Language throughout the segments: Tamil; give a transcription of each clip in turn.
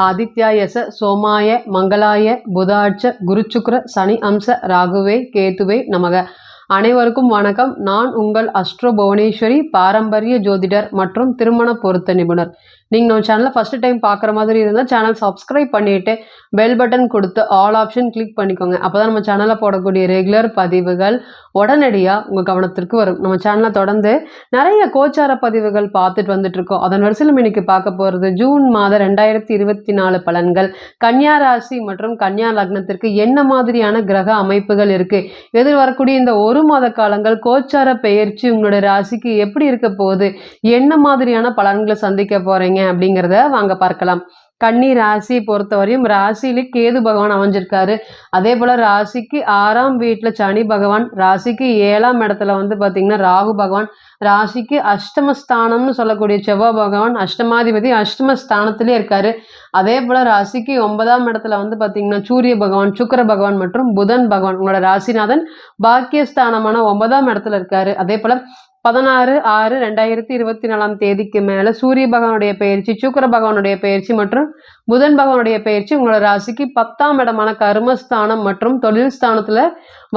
ஆதித்யாயச சோமாய மங்களாய புதாட்ச குருச்சுக்ர சனி அம்ச ராகுவே கேதுவே நமக. அனைவருக்கும் வணக்கம். நான் உங்கள் அஸ்ட்ரோ புவனேஸ்வரி பாரம்பரிய ஜோதிடர் மற்றும் திருமண பொருத்த நிபுணர். நீங்கள் நம்ம சேனலை ஃபஸ்ட்டு டைம் பார்க்குற மாதிரி இருந்தால் சேனல் சப்ஸ்கிரைப் பண்ணிவிட்டு பெல் பட்டன் கொடுத்து ஆல் ஆப்ஷன் கிளிக் பண்ணிக்கோங்க. அப்போ தான் நம்ம சேனலில் போடக்கூடிய ரெகுலர் பதிவுகள் உடனடியாக உங்கள் கவனத்திற்கு வரும். நம்ம சேனலை தொடர்ந்து நிறைய கோச்சார பதிவுகள் பார்த்துட்டு வந்துட்டு இருக்கோம் அதன் வரிசையில் நம்ம இன்னைக்கு பார்க்க போகிறது ஜூன் மாதம் ரெண்டாயிரத்தி இருபத்தி நாலு பலன்கள். கன்னியா ராசி மற்றும் கன்னியா லக்னத்திற்கு என்ன மாதிரியான கிரக அமைப்புகள் இருக்குது எதிர் வரக்கூடிய இந்த ஒரு மாத காலங்கள் கோச்சார பெயர்ச்சி உங்களுடைய ராசிக்கு எப்படி இருக்க போகுது? என்ன மாதிரியான பலன்களை சந்திக்க போகிறீங்க அப்படிங்கிறத வாங்க பார்க்கலாம். கன்னி ராசி பொறுத்தவரையும் ராசியிலே கேது பகவான் அமைஞ்சிருக்காரு. அதே போல ராசிக்கு ஆறாம் வீட்டில் சனி பகவான் ராசிக்கு ஏழாம் இடத்துல வந்து பாத்தீங்கன்னா ராகு பகவான் ராசிக்கு அஷ்டமஸ்தானம்னு சொல்லக்கூடிய செவ்வாய் பகவான் அஷ்டமாதிபதி அஷ்டமஸ்தானத்திலே இருக்காரு. அதே போல ராசிக்கு ஒன்பதாம் இடத்துல வந்து பார்த்தீங்கன்னா சூரிய பகவான் சுக்கிர பகவான் மற்றும் புதன் பகவான் உங்களோட ராசிநாதன் பாக்கியஸ்தானமான ஒன்பதாம் இடத்துல இருக்காரு. அதே போல பதினாறு ஆறு ரெண்டாயிரத்தி இருபத்தி நாலாம் தேதிக்கு மேல சூரிய பகவானுடைய பயிற்சி சுக்கர பகவானுடைய பயிற்சி மற்றும் புதன் பகவானுடைய பயிற்சி உங்களோட ராசிக்கு பத்தாம் இடமான கர்மஸ்தானம் மற்றும் தொழில் ஸ்தானத்துல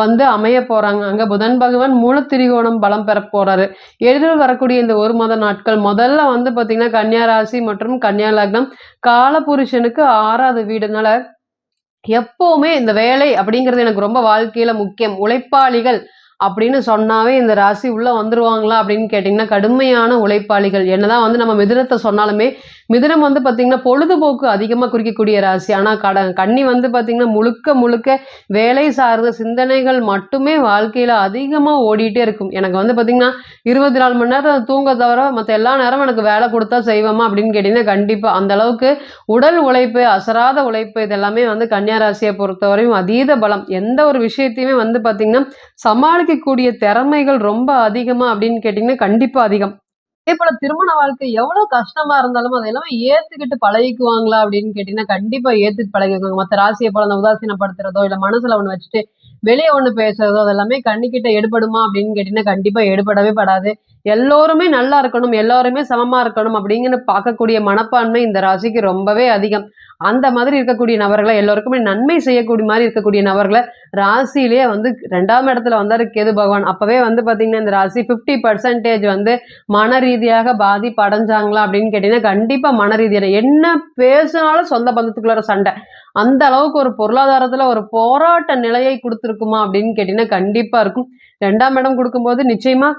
வந்து அமைய போறாங்க. அங்க புதன் பகவான் மூலத்திரிகோணம் பலம் பெற போறாரு. எதிரில் வரக்கூடிய இந்த ஒரு மாத நாட்கள் முதல்ல வந்து பாத்தீங்கன்னா கன்னியா ராசி மற்றும் கன்னியா லக்னம். காலபுருஷனுக்கு ஆறாவது வீடுனால எப்பவுமே இந்த வேலை அப்படிங்கிறது எனக்கு ரொம்ப வாழ்க்கையில முக்கியம். உழைப்பாளிகள் அப்படின்னு சொன்னாவே இந்த ராசி உள்ள வந்துருவாங்களா அப்படின்னு கேட்டிங்கன்னா கடுமையான உழைப்பாளிகள். என்னதான் வந்து நம்ம மிதுனத்தை சொன்னாலுமே மிதுனம் வந்து பார்த்திங்கன்னா பொழுதுபோக்கு அதிகமாக குறிக்கக்கூடிய ராசி. ஆனால் கட கண்ணி வந்து பார்த்திங்கன்னா முழுக்க முழுக்க வேலை சார்ந்த சிந்தனைகள் மட்டுமே வாழ்க்கையில் அதிகமாக ஓடிட்டே இருக்கும். எனக்கு வந்து பார்த்திங்கன்னா இருபத்தி நாலு மணி நேரம் தூங்க தவிர மற்ற எல்லா நேரமும் எனக்கு வேலை கொடுத்தா செய்வோமா அப்படின்னு கேட்டிங்கன்னா கண்டிப்பாக அந்தளவுக்கு உடல் உழைப்பு அசராத உழைப்பு இதெல்லாமே வந்து கன்னியா ராசியை பொறுத்தவரையும் அதீத பலம். எந்த ஒரு விஷயத்தையுமே வந்து பார்த்திங்கன்னா சமாளிக்கக்கூடிய திறமைகள் ரொம்ப அதிகமா அப்படின்னு கேட்டிங்கன்னா கண்டிப்பாக அதிகம். அதே போல திருமண வாழ்க்கை எவ்வளவு கஷ்டமா இருந்தாலும் அதை எல்லாமே ஏத்துக்கிட்டு பழகிக்குவாங்களா அப்படின்னு கேட்டீங்கன்னா கண்டிப்பா ஏத்துட்டு பழகிக்குவாங்க. மற்ற ராசியை போல அந்த உதாசீனப்படுத்துறதோ இல்ல மனசுல ஒண்ணு வச்சுட்டு வெளியே ஒண்ணு பேசுறதோ அதெல்லாமே கண்ணிக்கிட்ட எடுபடுமா அப்படின்னு கேட்டீங்கன்னா கண்டிப்பா எடுபடவே படாது. எல்லோருமே நல்லா இருக்கணும் எல்லோருமே சமமாக இருக்கணும் அப்படிங்கிற பார்க்கக்கூடிய மனப்பான்மை இந்த ராசிக்கு ரொம்பவே அதிகம். அந்த மாதிரி இருக்கக்கூடிய நபர்களை எல்லோருக்குமே நன்மை செய்யக்கூடிய மாதிரி இருக்கக்கூடிய நபர்களை ராசியிலேயே வந்து ரெண்டாம் இடத்துல வந்தார் கேது பகவான். அப்போவே வந்து பார்த்தீங்கன்னா இந்த ராசி ஃபிஃப்டி பர்சன்டேஜ் வந்து மன ரீதியாக பாதிப்பு அடைஞ்சாங்களா அப்படின்னு கேட்டிங்கன்னா கண்டிப்பாக மன ரீதியான என்ன பேசினாலும் சொந்த பந்தத்துக்குள்ளார சண்டை. அந்த அளவுக்கு ஒரு பொருளாதாரத்தில் ஒரு போராட்ட நிலையை கொடுத்துருக்குமா அப்படின்னு கேட்டிங்கன்னா கண்டிப்பாக இருக்கும். ரெண்டாம் இடம் கொடுக்கும்போது நிச்சயமாக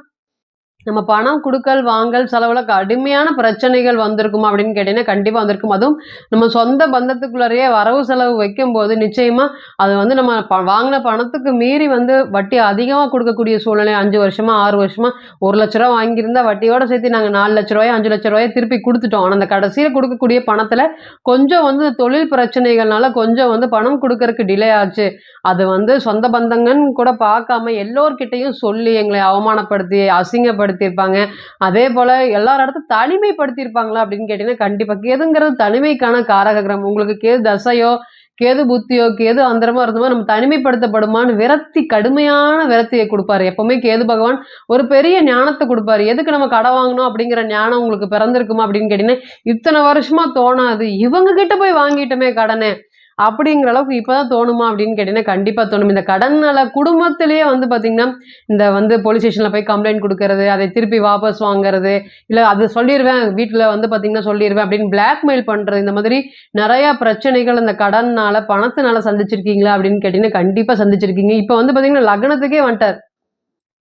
நம்ம பணம் கொடுக்கல் வாங்கல் செலவில் கடுமையான பிரச்சனைகள் வந்திருக்குமா அப்படின்னு கேட்டீங்கன்னா கண்டிப்பாக வந்திருக்கும். அதுவும் நம்ம சொந்த பந்தத்துக்குள்ளறையே வரவு செலவு வைக்கும்போது நிச்சயமாக அது வந்து நம்ம ப- வாங்கின பணத்துக்கு மீறி வந்து வட்டி அதிகமாக கொடுக்கக்கூடிய சூழ்நிலை அஞ்சு வருஷமாக ஆறு வருஷமாக ஒரு லட்ச ரூபா வாங்கியிருந்தா வட்டியோடு சேர்த்து நாங்கள் நாலு லட்ச ரூபாய் அஞ்சு லட்ச ரூபாயை திருப்பி கொடுத்துட்டோம். ஆனால் அந்த கடைசியில் கொடுக்கக்கூடிய பணத்தில் கொஞ்சம் வந்து தொழில் பிரச்சனைகள்னால கொஞ்சம் வந்து பணம் கொடுக்கறதுக்கு டிலே ஆச்சு. அது வந்து சொந்த பந்தங்கன்னு கூட பார்க்காம எல்லோர்கிட்டையும் சொல்லி எங்களை அவமானப்படுத்தி அசிங்கப்படுத்தி பயன்படுத்தியிருப்பாங்க அதே போல் எல்லார் இடத்தையும் தனிமைப்படுத்தியிருப்பாங்களா அப்படின்னு கேட்டிங்கன்னா கண்டிப்பாக கேதுங்கிறது தனிமைக்கான காரக கிரகம் உங்களுக்கு கேது தசையோ கேது புத்தியோ கேது அந்தரமா இருந்தமோ நம்ம தனிமைப்படுத்தப்படுமான்னு விரத்தி கடுமையான விரத்தியை கொடுப்பாரு. எப்பவுமே கேது பகவான் ஒரு பெரிய ஞானத்தை கொடுப்பாரு. எதுக்கு நம்ம கடை வாங்கணும் அப்படிங்கிற ஞானம் உங்களுக்கு பிறந்திருக்குமா அப்படின்னு கேட்டீங்கன்னா இத்தனை வருஷமா தோணாது. இவங்க கிட்ட போய் வாங்கிட்டோமே கடனை. அப்படிங்கிற அளவுக்கு இப்போதான் தோணுமா அப்படின்னு கேட்டீங்கன்னா கண்டிப்பாக தோணும். இந்த கடனால குடும்பத்திலேயே வந்து பார்த்தீங்கன்னா இந்த வந்து போலீஸ் ஸ்டேஷனில் போய் கம்ப்ளைண்ட் கொடுக்கறது அதை திருப்பி வாபஸ் வாங்குறது இல்லை அது சொல்லிடுவேன் வீட்டில் வந்து பார்த்தீங்கன்னா சொல்லிடுவேன் அப்படின்னு பிளாக்மெயில் பண்ணுறது இந்த மாதிரி நிறையா பிரச்சனைகள் இந்த கடன்னால பணத்தினால சந்திச்சிருக்கீங்களா அப்படின்னு கேட்டீங்கன்னா கண்டிப்பாக சந்திச்சிருக்கீங்க. இப்போ வந்து பார்த்திங்கன்னா லக்னத்துக்கே வந்துட்டார்.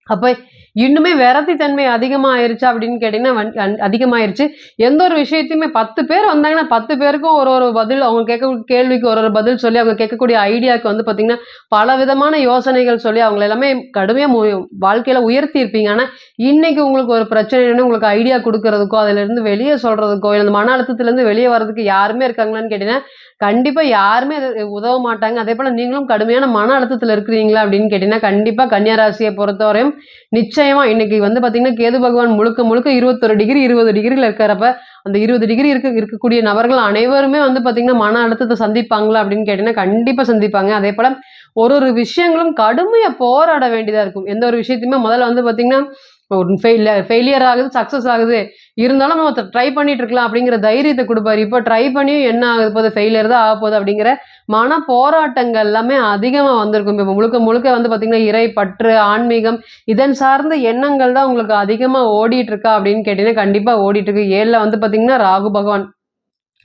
அப்போ இன்னுமே விரத்தி தன்மை அதிகமாயிருச்சா அப்படின்னு கேட்டீங்கன்னா அதிகமாயிருச்சு. எந்த ஒரு விஷயத்தையுமே பத்து பேர் வந்தாங்கன்னா பத்து பேருக்கும் ஒரு ஒரு பதில் அவங்க கேட்க கேள்விக்கு ஒரு ஒரு பதில் சொல்லி அவங்க கேட்கக்கூடிய ஐடியாவுக்கு வந்து பார்த்தீங்கன்னா பல விதமான யோசனைகள் சொல்லி அவங்கள எல்லாமே கடுமையாக மு- வாழ்க்கையில உயர்த்தி இருப்பீங்க. ஆனால் இன்னைக்கு உங்களுக்கு ஒரு பிரச்சனைன்னு உங்களுக்கு ஐடியா கொடுக்கறதுக்கோ அதிலிருந்து வெளியே சொல்றதுக்கோ இல்லை இந்த மன அழுத்தத்துலேருந்து வெளியே வர்றதுக்கு யாருமே இருக்காங்களான்னு கேட்டீங்கன்னா கண்டிப்பாக யாருமே அது உதவ மாட்டாங்க. அதே போல் நீங்களும் கடுமையான மன அழுத்தத்தில் இருக்கிறீங்களா அப்படின்னு கேட்டீங்கன்னா கண்டிப்பாக கன்னியாராசியை பொறுத்தவரையும் நிச்சயம் இன்னைக்கு வந்து பார்த்திங்கன்னா கேது பகவான் முழுக்க முழுக்க இருபத்தொரு டிகிரி இருபது டிகிரியில் இருக்கிறப்ப அந்த இருபது டிகிரி இருக்க இருக்கக்கூடிய நபர்கள் அனைவருமே வந்து பார்த்திங்கன்னா மன அழுத்தத்தை சந்திப்பாங்களா அப்படின்னு கேட்டிங்கன்னா கண்டிப்பாக சந்திப்பாங்க. அதே போல் ஒரு ஒரு விஷயங்களும் கடுமையாக போராட வேண்டியதாக இருக்கும். எந்த ஒரு விஷயத்தையுமே முதல்ல வந்து பார்த்திங்கன்னா இப்போ ஒரு ஃபெயிலியர் ஃபெயிலியர் ஆகுது சக்ஸஸ் ஆகுது. இருந்தாலும் நம்ம ட்ரை பண்ணிட்டு இருக்கலாம் அப்படிங்கிற தைரியத்தை கொடுப்பாரு. இப்போ ட்ரை பண்ணியும் என்ன ஆகுது போகுது? ஃபெயிலியர் தான் ஆக போகுது அப்படிங்கிற மன போராட்டங்கள் எல்லாமே அதிகமாக வந்திருக்கும். இப்போ முழுக்க முழுக்க வந்து பார்த்திங்கன்னா இறை பற்று ஆன்மீகம் இதன் சார்ந்த எண்ணங்கள் தான் உங்களுக்கு அதிகமாக ஓடிட்டு இருக்கா அப்படின்னு கேட்டிங்கன்னா கண்டிப்பாக ஓடிட்டு இருக்கு. ஏழில் வந்து பார்த்திங்கன்னா ராகு பகவான்.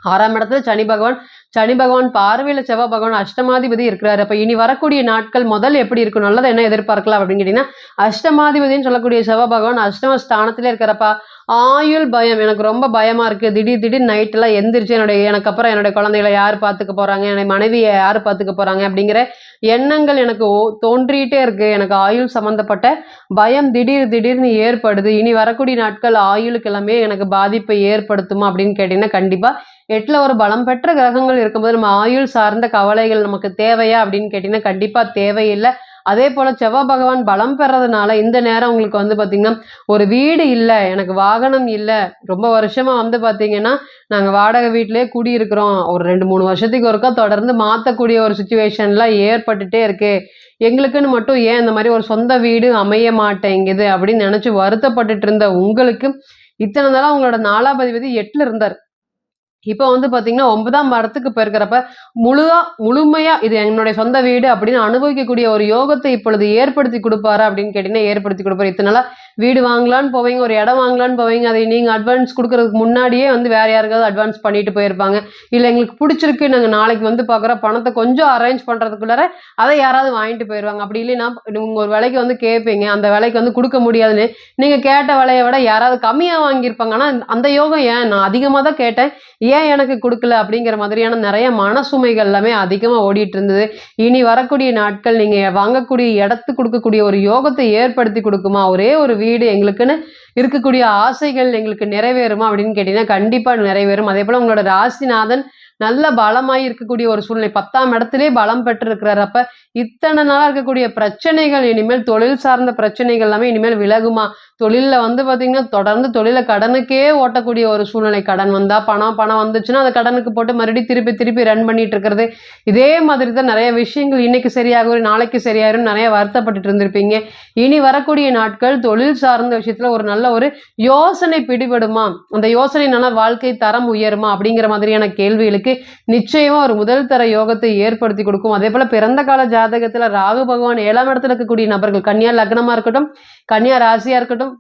ஆறாம் இடத்துல சனி பகவான். சனி பகவான் பார்வையில் செவ்வாய் பகவான் அஷ்டமாதிபதி இருக்கிறாரு. அப்போ இனி வரக்கூடிய நாட்கள் முதல் எப்படி இருக்கும்? நல்லதை என்ன எதிர்பார்க்கலாம் அப்படின்னு கேட்டிங்கன்னா அஷ்டமாதிபதினு சொல்லக்கூடிய செவ்வாய் பகவான் அஷ்டம ஸ்தானத்திலே இருக்கிறப்பா ஆயுள் பயம். எனக்கு ரொம்ப பயமாக இருக்குது திடீர் திடீர் நைட்டெல்லாம் எந்திரிச்சு என்னுடைய எனக்கு அப்புறம் என்னுடைய குழந்தைகளை யார் பார்த்துக்க போகிறாங்க என்னுடைய மனைவியை யார் பார்த்துக்க போகிறாங்க அப்படிங்கிற எண்ணங்கள் எனக்கு ஓ- தோன்றிட்டே இருக்குது எனக்கு ஆயுள் சம்மந்தப்பட்ட பயம் திடீர் திடீர்னு ஏற்படுது. இனி வரக்கூடிய நாட்கள் ஆயுளுக்கு எல்லாமே எனக்கு பாதிப்பை ஏற்படுத்துமா அப்படின்னு கேட்டிங்கன்னா கண்டிப்பாக எட்டில் ஒரு பலம் பெற்ற கிரகங்கள் இருக்கும்போது நம்ம ஆயுள் சார்ந்த கவலைகள் நமக்கு தேவையா அப்படின்னு கேட்டிங்கன்னா கண்டிப்பாக தேவையில்லை. அதே போல செவ்வாய் பகவான் பலம் பெறதுனால இந்த நேரம் உங்களுக்கு வந்து பார்த்திங்கன்னா ஒரு வீடு இல்லை எனக்கு வாகனம் இல்லை ரொம்ப வருஷமா வந்து பார்த்திங்கன்னா நாங்கள் வாடகை வீட்டிலே குடியிருக்கிறோம். ஒரு ரெண்டு மூணு வருஷத்துக்கு ஒருக்கா தொடர்ந்து மாற்றக்கூடிய ஒரு சுச்சுவேஷன்லாம் ஏற்பட்டுட்டே இருக்கு. எங்களுக்குன்னு மட்டும் ஏன் இந்த மாதிரி ஒரு சொந்த வீடு அமைய மாட்டேங்குது அப்படின்னு நினச்சி வருத்தப்பட்டுட்டு இருந்த உங்களுக்கு இத்தனை நாளாக உங்களோட நாலாபதிபதி எட்டில் இருந்தார். இப்போ வந்து பார்த்தீங்கன்னா ஒன்பதாம் மரத்துக்கு போயிருக்கிறப்ப முழுதா முழுமையா இது என்னுடைய சொந்த வீடு அப்படின்னு அனுபவிக்கக்கூடிய ஒரு யோகத்தை இப்பொழுது ஏற்படுத்தி கொடுப்பாரா அப்படின்னு கேட்டீங்கன்னா ஏற்படுத்தி கொடுப்பாரு. இத்தனை வீடு வாங்கலான்னு போவீங்க ஒரு இடம் வாங்கலான்னு போவீங்க அதை நீங்கள் அட்வான்ஸ் கொடுக்கறதுக்கு முன்னாடியே வந்து வேற யாருக்காவது அட்வான்ஸ் பண்ணிட்டு போயிருப்பாங்க. இல்லை எங்களுக்கு பிடிச்சிருக்கு நாங்கள் நாளைக்கு வந்து பார்க்குறோம் பணத்தை கொஞ்சம் அரேஞ்ச் பண்ணுறதுக்குள்ளார அதை யாராவது வாங்கிட்டு போயிடுவாங்க அப்படி இல்லைன்னா நீங்கள் ஒரு விலைக்கு வந்து கேட்பீங்க அந்த விலைக்கு வந்து கொடுக்க முடியாதுன்னு நீங்கள் கேட்ட விலையை விட யாராவது கம்மியாக வாங்கியிருப்பாங்க. அந்த யோகம் ஏன்? நான் அதிகமாக தான் கேட்டேன். ஏன் எனக்கு கொடுக்கல அப்படிங்கிற மாதிரியான நிறைய மனசுமைகள் எல்லாமே அதிகமாக ஓடிட்டு இருந்தது இனி வரக்கூடிய நாட்கள் நீங்கள் வாங்கக்கூடிய இடத்துக்கு கொடுக்கக்கூடிய ஒரு யோகத்தை ஏற்படுத்தி கொடுக்குமா? ஒரே ஒரு வீடு எங்களுக்குன்னு இருக்கக்கூடிய ஆசைகள் எங்களுக்கு நிறைவேறுமா அப்படின்னு கேட்டிங்கன்னா கண்டிப்பாக நிறைவேறும். அதே போல் உங்களோட ராசிநாதன் நல்ல பலமாய் இருக்கக்கூடிய ஒரு சூழ்நிலை. பத்தாம் இடத்திலே பலம் பெற்றிருக்கிறார். அப்ப இத்தனை நாளா இருக்கக்கூடிய பிரச்சனைகள் இனிமேல் தொழில் சார்ந்த பிரச்சனைகள் எல்லாமே இனிமேல் விலகுமா? தொழிலில் வந்து பாத்தீங்கன்னா தொடர்ந்து தொழிலை கடனுக்கே ஓட்டக்கூடிய ஒரு சூழ்நிலை. கடன் வந்தா பணம் பணம் வந்துச்சுன்னா அந்த கடனுக்கு போட்டு மறுபடியும் திருப்பி திருப்பி ரன் பண்ணிட்டு இருக்கிறது. இதே மாதிரி தான் நிறைய விஷயங்கள் இன்னைக்கு சரியாகும் நாளைக்கு சரியாயிரும் நிறைய வருத்தப்பட்டுட்டு இருந்திருப்பீங்க. இனி வரக்கூடிய நாட்கள் தொழில் சார்ந்த விஷயத்துல ஒரு நல்ல ஒரு யோசனை பிடிபடுமா? அந்த யோசனை நல்லா வாழ்க்கை தரம் உயருமா? அப்படிங்கிற மாதிரியான கேள்விகளுக்கு நிச்சயமா ஒரு முதல் தர யோகத்தை ஏற்படுத்தி கொடுக்கும். அதே போல பிறந்த கால ஜாதகத்துல ராகு பகவான் ஏழாம் இடத்துல இருக்கக்கூடிய நபர்கள் கன்னியா லக்னமா இருக்கட்டும் கன்னியா ராசியா இருக்கட்டும்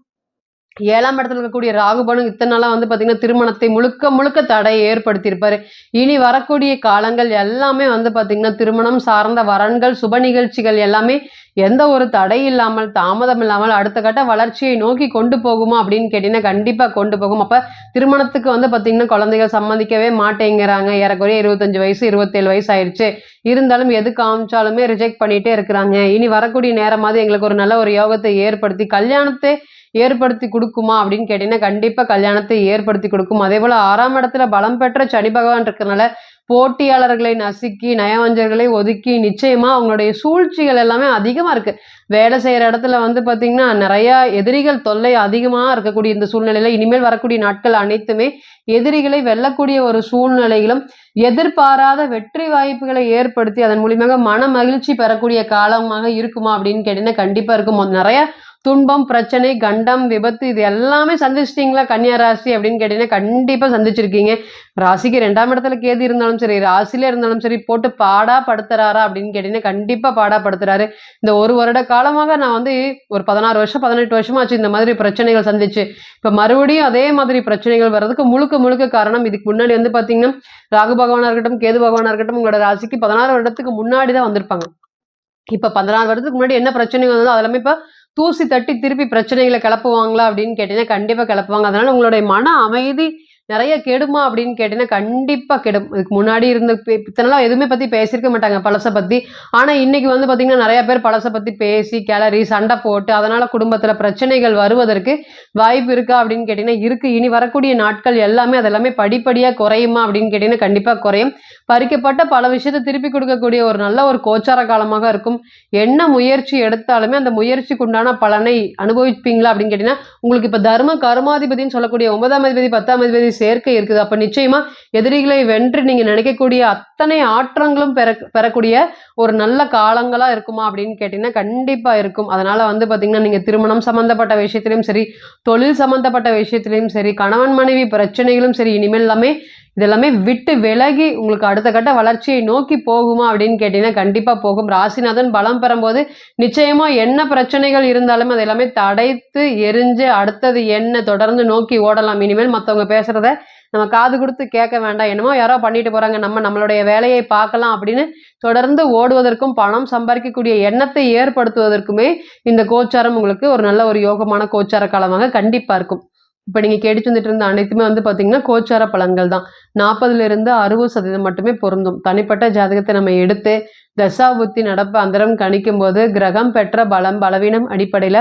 ஏழாம் இடத்துல இருக்கக்கூடிய ராகுபனும் இத்தனை நாளாக வந்து பார்த்தீங்கன்னா திருமணத்தை முழுக்க முழுக்க தடையை ஏற்படுத்தியிருப்பாரு. இனி வரக்கூடிய காலங்கள் எல்லாமே வந்து பார்த்திங்கன்னா திருமணம் சார்ந்த வரன்கள் சுப நிகழ்ச்சிகள் எல்லாமே எந்த ஒரு தடை இல்லாமல் தாமதம் இல்லாமல் அடுத்த கட்ட வளர்ச்சியை நோக்கி கொண்டு போகுமா அப்படின்னு கேட்டீங்கன்னா கண்டிப்பாக கொண்டு போகும். அப்போ திருமணத்துக்கு வந்து பார்த்திங்கன்னா குழந்தைகள் சம்மதிக்கவே மாட்டேங்கிறாங்க. ஏறக்குறைய இருபத்தஞ்சு வயசு இருபத்தேழு வயசு ஆயிடுச்சு இருந்தாலும் எது காமிச்சாலுமே ரிஜெக்ட் பண்ணிகிட்டே இருக்கிறாங்க. இனி வரக்கூடிய நேரமாவது எங்களுக்கு ஒரு நல்ல ஒரு யோகத்தை ஏற்படுத்தி கல்யாணத்தை ஏற்படுத்தி கொடுக்குமா அப்படின்னு கேட்டீங்கன்னா கண்டிப்பா கல்யாணத்தை ஏற்படுத்தி கொடுக்கும். அதே போல ஆறாம் இடத்துல பலம் பெற்ற சனி பகவான் இருக்கிறனால போட்டியாளர்களை நசுக்கி நயவஞ்சர்களை ஒதுக்கி நிச்சயமா அவங்களுடைய சூழ்ச்சிகள் எல்லாமே அதிகமா இருக்கு. வேலை செய்யற இடத்துல வந்து பாத்தீங்கன்னா நிறைய எதிரிகள் தொல்லை அதிகமா இருக்கக்கூடிய இந்த சூழ்நிலையில இனிமேல் வரக்கூடிய நாட்கள் அனைத்துமே எதிரிகளை வெல்லக்கூடிய ஒரு சூழ்நிலைகளும் எதிர்பாராத வெற்றி வாய்ப்புகளை ஏற்படுத்தி அதன் மூலியமாக மன மகிழ்ச்சி பெறக்கூடிய காலமாக இருக்குமா அப்படின்னு கேட்டீங்கன்னா கண்டிப்பா இருக்கும். நிறைய துன்பம் பிரச்சனை கண்டம் விபத்து இது எல்லாமே சந்திச்சிட்டிங்களா கன்னியா ராசி அப்படின்னு கேட்டீங்கன்னா கண்டிப்பாக சந்திச்சிருக்கீங்க. ராசிக்கு ரெண்டாம் இடத்துல கேது இருந்தாலும் சரி ராசியில இருந்தாலும் சரி போட்டு பாடா படுத்துறாரா அப்படின்னு கேட்டீங்கன்னா கண்டிப்பாக பாடா படுத்துறாரு இந்த ஒரு வருட காலமாக நான் வந்து ஒரு பதினாறு வருஷம் பதினெட்டு வருஷமாச்சு இந்த மாதிரி பிரச்சனைகள் சந்திச்சு. இப்போ மறுபடியும் அதே மாதிரி பிரச்சனைகள் வர்றதுக்கு முழுக்க முழுக்க காரணம் இதுக்கு முன்னாடி வந்து பார்த்தீங்கன்னா ராகு பகவானாக இருக்கட்டும் கேது பகவானாக இருக்கட்டும் உங்களோட ராசிக்கு பதினாறு வருடத்துக்கு முன்னாடி தான் வந்திருப்பாங்க. இப்போ பதினாறு வருடத்துக்கு முன்னாடி என்ன பிரச்சனை வந்ததோ அதெல்லாமே இப்போ தூசி தட்டி திருப்பி பிரச்சனைகளை கிளப்புவாங்களா அப்படின்னு கேட்டீங்கன்னா கண்டிப்பாக கிளப்புவாங்க. அதனால் உங்களுடைய மன அமைதி நிறைய கெடுமா அப்படின்னு கேட்டீங்கன்னா கண்டிப்பாக கெடும். இதுக்கு முன்னாடி இருந்த இத்தனைலாம் எதுவுமே பற்றி பேசியிருக்க மாட்டாங்க பழசை பற்றி ஆனால் இன்னைக்கு வந்து பார்த்திங்கன்னா நிறைய பேர் பழசை பற்றி பேசி கேலரி சண்டை போட்டு அதனால் குடும்பத்தில் பிரச்சனைகள் வருவதற்கு வாய்ப்பு இருக்கா அப்படின்னு கேட்டிங்கன்னா இருக்குது இனி வரக்கூடிய நாட்கள் எல்லாமே அதெல்லாமே படிப்படியாக குறையுமா அப்படின்னு கேட்டிங்கன்னா கண்டிப்பாக குறையும். பறிக்கப்பட்ட பல விஷயத்தை திருப்பி கொடுக்கக்கூடிய ஒரு நல்ல ஒரு கோச்சார காலமாக இருக்கும். என்ன முயற்சி எடுத்தாலுமே அந்த முயற்சிக்கு உண்டான பலனை அனுபவிப்பீங்களா அப்படின்னு கேட்டிங்கன்னா உங்களுக்கு இப்போ தர்ம கருமாதிபதினு சொல்லக்கூடிய ஒன்பதாம் அதிபதி பத்தாம் அதிபதி சேர்க்கை இருக்குது. அப்போ நிச்சயமாக எதிரிகளை வென்று நீங்கள் நினைக்கக்கூடிய அத்தனை ஆற்றங்களும் பெற பெறக்கூடிய ஒரு நல்ல காலங்களாக இருக்குமா அப்படின்னு கேட்டிங்கன்னா கண்டிப்பாக இருக்கும். அதனால் வந்து பார்த்திங்கன்னா நீங்கள் திருமணம் சம்மந்தப்பட்ட விஷயத்திலையும் சரி தொழில் சம்மந்தப்பட்ட விஷயத்திலையும் சரி கணவன் மனைவி பிரச்சனைகளும் சரி இனிமேல் எல்லாமே இதெல்லாமே விட்டு விலகி உங்களுக்கு அடுத்த கட்ட வளர்ச்சியை நோக்கி போகுமா அப்படின்னு கேட்டீங்கன்னா கண்டிப்பாக போகும். ராசிநாதன் பலம் பெறும்போது நிச்சயமாக என்ன பிரச்சனைகள் இருந்தாலும் அது எல்லாமே தடைத்து எரிஞ்சு அடுத்தது என்ன தொடர்ந்து நோக்கி ஓடலாம். இனிமேல் மற்றவங்க பேசுகிறத நம்ம காது கொடுத்து கேட்க வேண்டாம். என்னமோ யாரோ பண்ணிட்டு போகிறாங்க நம்ம நம்மளுடைய வேலையை பார்க்கலாம் அப்படின்னு தொடர்ந்து ஓடுவதற்கும் பணம் சம்பாதிக்கக்கூடிய எண்ணத்தை ஏற்படுத்துவதற்குமே இந்த கோச்சாரம் உங்களுக்கு ஒரு நல்ல ஒரு யோகமான கோச்சார காலமாக கண்டிப்பாக இருக்கும். இப்போ நீங்கள் கேட்டு வந்துட்டு இருந்த அனைத்துமே வந்து பார்த்தீங்கன்னா கோச்சார பலன்கள் தான். நாற்பதுலேருந்து அறுபது சதவீதம் மட்டுமே பொருந்தும். தனிப்பட்ட ஜாதகத்தை நம்ம எடுத்து தசாபுத்தி நடப்பு அந்தரம் கணிக்கும் போது கிரகம் பெற்ற பலம் பலவீனம் அடிப்படையில்